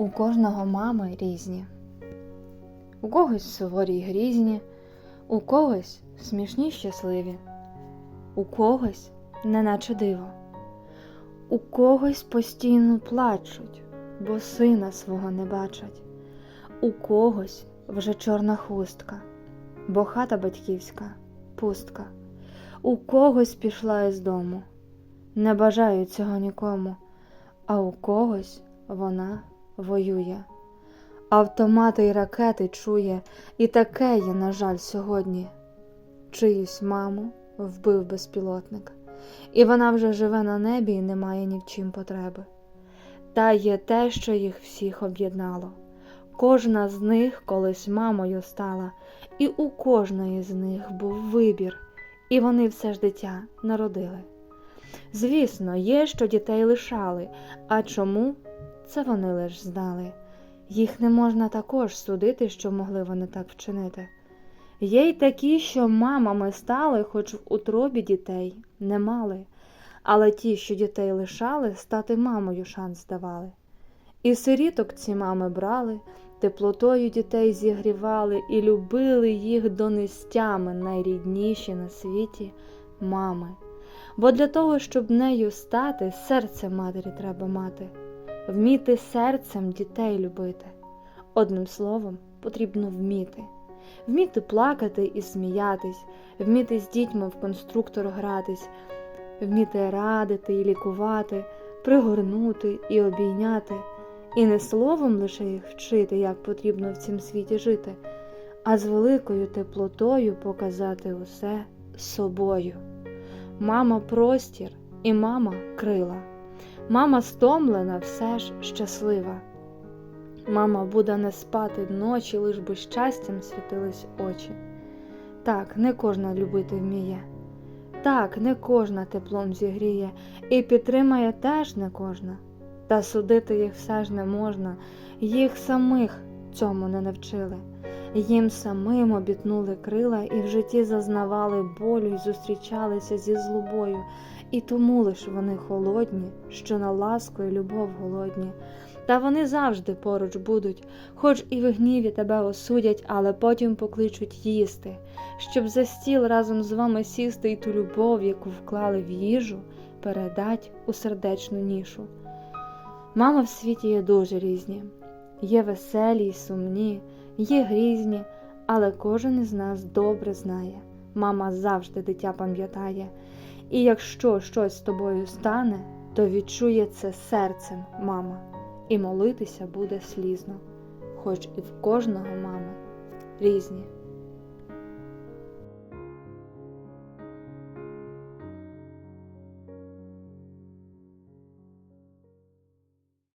У кожного мами різні. У когось суворі й грізні, у когось смішні й щасливі, у когось неначе диво, у когось постійно плачуть, бо сина свого не бачать, у когось вже чорна хустка, бо хата батьківська пустка, у когось пішла із дому, не бажаю цього нікому, а у когось вона воює. Автомати й ракети чує, і таке є, на жаль, сьогодні. Чиюсь маму вбив безпілотник, і вона вже живе на небі і не має ні в чим потреби. Та є те, що їх всіх об'єднало. Кожна з них колись мамою стала, і у кожної з них був вибір, і вони все ж дитя народили. Звісно, є, що дітей лишали, а чому це вони лиш знали. Їх не можна також судити, що могли вони так вчинити. Є й такі, що мамами стали, хоч в утробі дітей не мали, але ті, що дітей лишали, стати мамою шанс давали. І сиріток ці мами брали, теплотою дітей зігрівали і любили їх донестями найрідніші на світі мами. Бо для того, щоб нею стати, серце матері треба мати, вміти серцем дітей любити. Одним словом, потрібно вміти, вміти плакати і сміятись, вміти з дітьми в конструктор гратись, вміти радити і лікувати, пригорнути і обійняти, і не словом лише їх вчити, як потрібно в цім світі жити, а з великою теплотою показати усе собою. Мама простір і мама крила. Мама стомлена, все ж щаслива. Мама буде не спати ночі, лиш би щастям світились очі. Так, не кожна любити вміє, так, не кожна теплом зігріє, і підтримає теж не кожна, та судити їх все ж не можна, їх самих цьому не навчили. Їм самим обітнули крила і в житті зазнавали болю й зустрічалися зі злобою, і тому лиш вони холодні, що на ласку і любов голодні. Та вони завжди поруч будуть, хоч і в гніві тебе осудять, але потім покличуть їсти, щоб за стіл разом з вами сісти і ту любов, яку вклали в їжу, передать у сердечну нішу. Мама в світі є дуже різні, є веселі й сумні, є грізні, але кожен із нас добре знає. Мама завжди дитя пам'ятає, і якщо щось з тобою стане, то відчує це серцем мама і молитися буде слізно, хоч і в кожного мами різні.